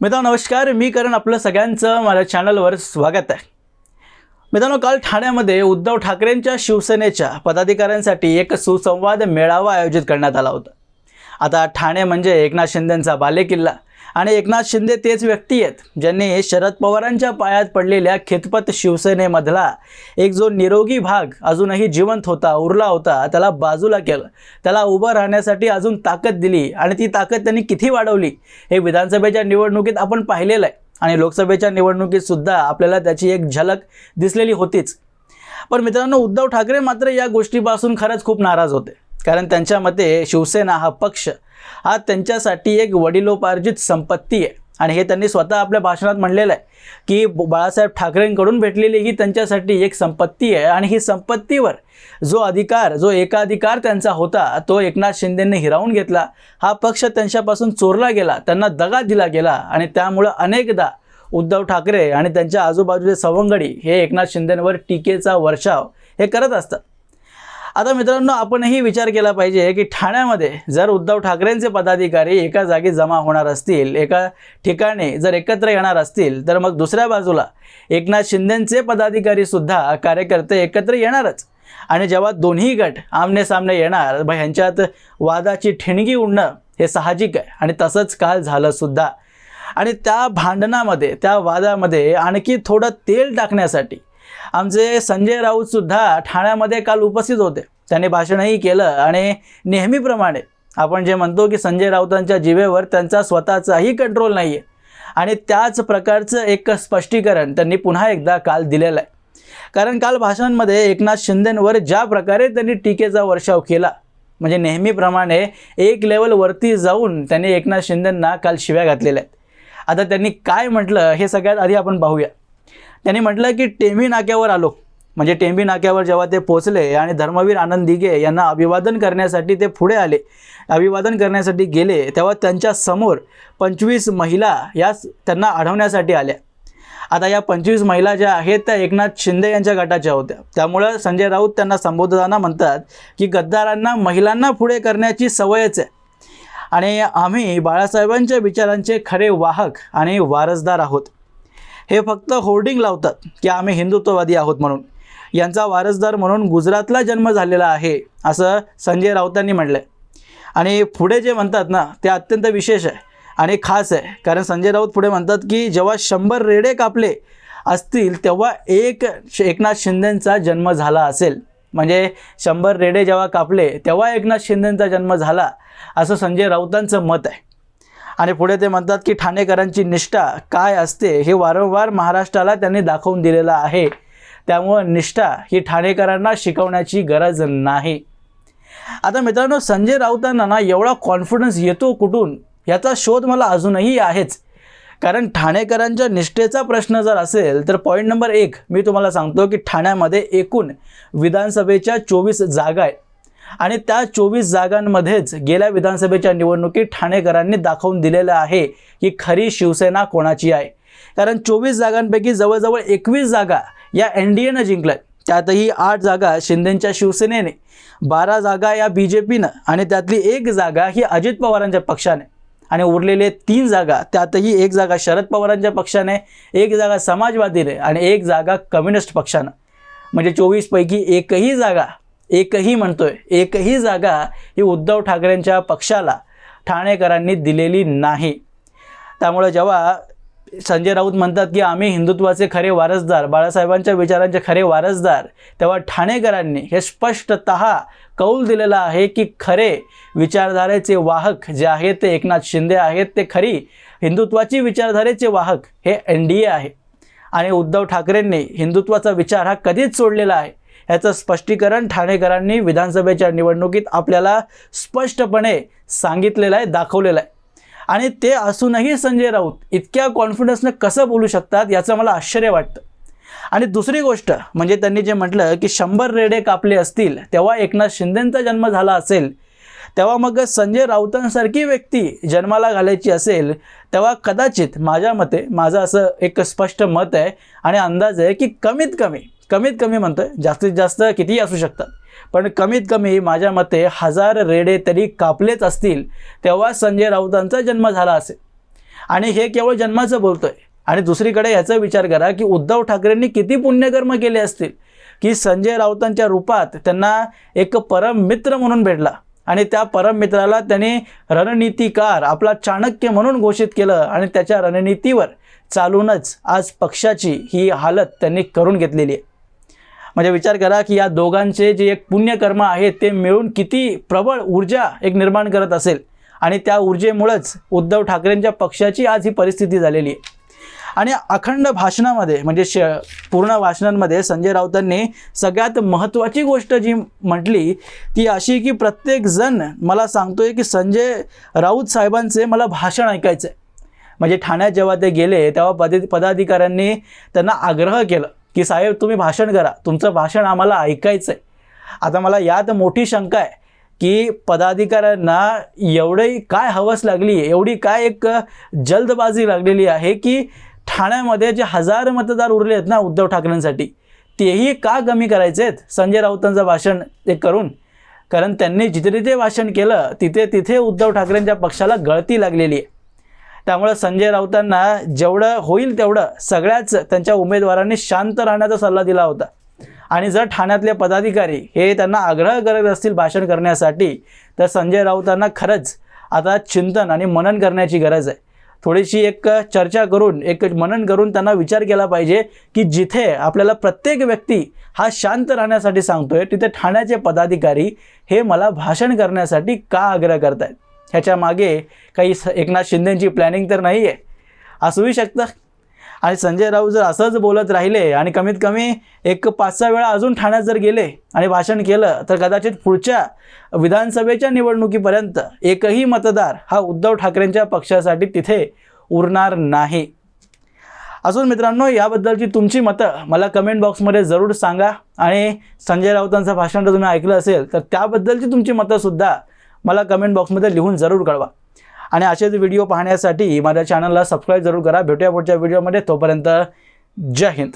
मित्रांनो नमस्कार. मी करण आपलं सगळ्यांचं माझ्या चॅनलवर स्वागत आहे. मित्रांनो काल ठाण्यामध्ये उद्धव ठाकरेंच्या शिवसेनेच्या पदाधिकाऱ्यांसाठी एक सुसंवाद मेळावा आयोजित करण्यात आला होता. आता ठाणे म्हणजे एकनाथ शिंदेंचा बालेकिल्ला. आणि एकनाथ शिंदे तेच व्यक्ती आहेत ज्यांनी शरद पवारांच्या पायात पडलेल्या खितपत शिवसेनेमधला एक जो निरोगी भाग अजूनही जिवंत होता उरला होता त्याला बाजूला केलं. त्याला उभं राहण्यासाठी अजून ताकद दिली आणि ती ताकद त्यांनी किती वाढवली हे विधानसभेच्या निवडणुकीत आपण पाहिलेलं आहे. आणि लोकसभेच्या निवडणुकीतसुद्धा आपल्याला त्याची एक झलक दिसलेली होतीच. पण मित्रांनो उद्धव ठाकरे मात्र या गोष्टीपासून खरंच खूप नाराज होते. कारण त्यांच्या मते शिवसेना हा पक्ष हा त्यांच्यासाठी एक वडिलोपार्जित संपत्ती आहे. आणि हे त्यांनी स्वतः आपल्या भाषणात म्हणलेलं आहे की बाळासाहेब ठाकरेंकडून भेटलेली ही त्यांच्यासाठी एक संपत्ती आहे. आणि ही संपत्तीवर जो अधिकार जो एकाधिकार त्यांचा होता तो एकनाथ शिंदेंनी हिरावून घेतला. हा पक्ष त्यांच्यापासून चोरला गेला त्यांना दगा दिला गेला आणि त्यामुळं अनेकदा उद्धव ठाकरे आणि त्यांच्या आजूबाजूचे सवंगडी हे एकनाथ शिंदेंवर टीकेचा वर्षाव हे करत असतात. आता मित्रांनो आपणही विचार केला पाहिजे की ठाण्यामध्ये जर उद्धव ठाकरेंचे पदाधिकारी एका जागी जमा होणार असतील एका ठिकाणी जर एकत्र येणार असतील तर मग दुसऱ्या बाजूला एकनाथ शिंदेंचे पदाधिकारी सुद्धा कार्यकर्ते एकत्र येणारच. आणि जेव्हा दोन्ही गट आमने सामने येणार मग ह्यांच्यात वादाची ठिणगी उडणं हे साहजिक आहे. आणि तसंच काल झालंसुद्धा आणि त्या भांडणामध्ये त्या वादामध्ये आणखी थोडं तेल टाकण्यासाठी आमचे संजय राऊतसुद्धा ठाण्यामध्ये काल उपस्थित होते. त्यांनी भाषणही केलं आणि नेहमीप्रमाणे आपण जे म्हणतो की संजय राऊतांच्या जीवेवर त्यांचा स्वतःचाही कंट्रोल नाही आहे आणि त्याच प्रकारचं एक स्पष्टीकरण त्यांनी पुन्हा एकदा काल दिलेलं आहे. कारण काल भाषणांमध्ये एकनाथ शिंदेंवर ज्या प्रकारे त्यांनी टीकेचा वर्षाव केला म्हणजे नेहमीप्रमाणे एक लेवल वरती जाऊन त्यांनी एकनाथ शिंदेंना काल शिव्या घातलेल्या आहेत. आता त्यांनी काय म्हटलं हे सगळ्यात आधी आपण पाहूया. त्यांनी म्हटलं की टेमी नाक्यावर आलो. म्हणजे टेंबी नाक्यावर जेव्हा ते पोचले आणि धर्मवीर आनंद दिघे यांना अभिवादन करण्यासाठी ते पुढे आले अभिवादन करण्यासाठी गेले तेव्हा त्यांच्यासमोर पंचवीस महिला या त्यांना अडवण्यासाठी आल्या. आता या पंचवीस महिला ज्या आहेत त्या एकनाथ शिंदे यांच्या गटाच्या होत्या. त्यामुळं संजय राऊत त्यांना संबोधताना म्हणतात की गद्दारांना महिलांना पुढे करण्याची सवयच आहे. आणि आम्ही बाळासाहेबांच्या विचारांचे खरे वाहक आणि वारसदार आहोत. हे फक्त होर्डिंग लावतात की आम्ही हिंदुत्ववादी आहोत म्हणून. यांचा वारसदार म्हणून गुजरातला जन्म झालेला आहे असं संजय राऊतांनी म्हटलं आहे आणि पुढे जे म्हणतात ना ते अत्यंत विशेष आहे आणि खास आहे. कारण संजय राऊत पुढे म्हणतात की जेव्हा शंभर रेडे कापले असतील तेव्हा एक श- एकनाथ शिंदेंचा जन्म झाला असेल. म्हणजे शंभर रेडे जेव्हा कापले तेव्हा एकनाथ शिंदेंचा जन्म झाला असं संजय राऊतांचं मत आहे. आणि पुढे ते म्हणतात की ठाणेकरांची निष्ठा काय असते हे वारंवार महाराष्ट्राला त्यांनी दाखवून दिलेलं आहे. त्यामुळं निष्ठा ही ठाणेकरांना शिकवण्याची गरज नाही. आता मित्रांनो संजय राऊतांना ना एवढा कॉन्फिडन्स येतो कुठून? याचा शोध मला अजूनही आहेच. कारण ठाणेकरांच्या निष्ठेचा प्रश्न जर असेल तर पॉईंट नंबर एक मी तुम्हाला सांगतो की ठाण्यामध्ये एकूण विधानसभेच्या चोवीस जागा आहेत. आणि त्या चोवीस जागांमध्येच गेल्या विधानसभेच्या निवडणुकीत ठाणेकरांनी दाखवून दिलेलं आहे की खरी शिवसेना कोणाची आहे. कारण चोवीस जागांपैकी जवळजवळ एकवीस जागा या एन डी एनं जिंकल्या त्यातही आठ जागा शिंदेंच्या शिवसेनेने बारा जागा या बी जे पीनं आणि त्यातली एक जागा ही अजित पवारांच्या पक्षाने. आणि उरलेले तीन जागा त्यातही एक जागा शरद पवारांच्या पक्षाने एक जागा समाजवादीने आणि एक जागा कम्युनिस्ट पक्षानं. म्हणजे चोवीसपैकी एकही जागा एकही म्हणतोय एकही जागा ही उद्धव ठाकरेंच्या पक्षाला ठाणेकरांनी दिलेली नाही. त्यामुळे जेव्हा संजय राऊत म्हणतात की आम्ही हिंदुत्वाचे खरे वारसदार बाळासाहेबांच्या विचारांचे खरे वारसदार तेव्हा ठाणेकरांनी हे स्पष्टत कौल दिलेला आहे की खरे विचारधारेचे वाहक जे आहेत ते एकनाथ शिंदे आहेत ते खरी हिंदुत्वाची विचारधारेचे वाहक हे एन डी ए आहे. आणि उद्धव ठाकरेंनी हिंदुत्वाचा विचार हा कधीच सोडलेला आहे. याचं स्पष्टीकरण ठाणेकरांनी विधानसभेच्या निवडणुकीत आपल्याला स्पष्टपणे सांगितलेलं आहे दाखवलेलं आहे. आणि ते असूनही संजय राऊत इतक्या कॉन्फिडन्सनं कसं बोलू शकतात याचं मला आश्चर्य वाटतं. आणि दुसरी गोष्ट म्हणजे त्यांनी जे म्हटलं की शंभर रेडे कापले असतील तेव्हा एकनाथ शिंदेंचा जन्म झाला असेल तेव्हा मग संजय राऊतांसारखी व्यक्ती जन्माला घालायची असेल तेव्हा कदाचित माझ्या मते माझं असं एक स्पष्ट मत आहे आणि अंदाज आहे की कमीत कमी कमीत कमी म्हणतो आहे जास्तीत जास्त कितीही असू शकतात. पण कमीत कमी माझ्या मते हजार रेडे तरी कापलेच असतील तेव्हा संजय राऊतांचा जन्म झाला असेल. आणि हे केवळ जन्माचं बोलतो आहे आणि दुसरीकडे याचा विचार करा की उद्धव ठाकरेंनी किती पुण्यकर्म केले असतील की संजय राऊतांच्या रूपात त्यांना एक परम मित्र म्हणून भेटला. आणि त्या परम मित्राला त्यांनी रणनीतिकार आपला चाणक्य म्हणून घोषित केलं आणि त्याच्या रणनीतीवर चालूनच आज पक्षाची ही हालत त्यांनी करून घेतलेली आहे. म्हणजे विचार करा की या दोघांचे जे एक पुण्यकर्म आहे ते मिळून किती प्रबळ ऊर्जा एक निर्माण करत असेल. आणि त्या ऊर्जेमुळंच उद्धव ठाकरेंच्या पक्षाची आज ही परिस्थिती झालेली आहे. आणि अखंड भाषणामध्ये म्हणजे श पूर्ण भाषणांमध्ये संजय राऊतांनी सगळ्यात महत्त्वाची गोष्ट जी म्हटली ती अशी की प्रत्येकजण मला सांगतोय की संजय राऊत साहेबांचे मला भाषण ऐकायचं आहे म्हणजे ठाण्यात जेव्हा ते गेले तेव्हा पद पदाधिकाऱ्यांनी त्यांना आग्रह केलं. की साहेब तुम्ही भाषण करा. तुमचं भाषण आम्हाला ऐकायचं आहे आता मला यात मोठी शंका आहे की पदाधिकाऱ्यांना एवढी काय हवस लागली एवढी काय एक जल्दबाजी लागलेली आहे की ठाण्यामध्ये जे हजार मतदार उरले आहेत ना उद्धव ठाकरेंसाठी तेही का कमी करायचे आहेत संजय राऊतांचं भाषण ते करून. कारण त्यांनी जिथे तिथे भाषण केलं तिथे तिथे उद्धव ठाकरेंच्या पक्षाला गळती लागलेली आहे. त्यामुळे संजय राऊतांना जेवढं होईल तेवढं सगळ्याच त्यांच्या उमेदवारांनी शांत राहण्याचा सल्ला दिला होता. आणि जर ठाण्यातले पदाधिकारी हे त्यांना आग्रह करत असतील भाषण करण्यासाठी तर संजय राऊतांना खरंच आता चिंतन आणि मनन करण्याची गरज आहे. थोडीशी एक चर्चा करून एक मनन करून त्यांना विचार केला पाहिजे की जिथे आपल्याला प्रत्येक व्यक्ती हा शांत राहण्यासाठी सांगतोय तिथे ठाण्याचे पदाधिकारी हे मला भाषण करण्यासाठी का आग्रह करतायत? ह्याच्या मागे काही स- एकनाथ शिंदेंची प्लॅनिंग तर नाही आहे असूही शकतं. आणि संजय राऊत जर असंच बोलत राहिले आणि कमीत कमी एक पाच सहा वेळा अजून ठाण्यात जर गेले आणि भाषण केलं तर कदाचित पुढच्या विधानसभेच्या निवडणुकीपर्यंत एकही मतदार हा उद्धव ठाकरेंच्या पक्षासाठी तिथे उरणार नाही. अजून मित्रांनो याबद्दलची तुमची मतं मला कमेंट बॉक्समध्ये जरूर सांगा. आणि संजय राऊतांचं भाषण जर तुम्ही ऐकलं असेल तर त्याबद्दलची तुमची मतंसुद्धा मला कमेंट बॉक्समध्ये लिहून जरूर कळवा. आणि असेच व्हिडिओ पाहण्यासाठी माझ्या चॅनलला सबस्क्राईब जरूर करा. भेटूया पुढच्या व्हिडिओमध्ये तोपर्यंत जय हिंद.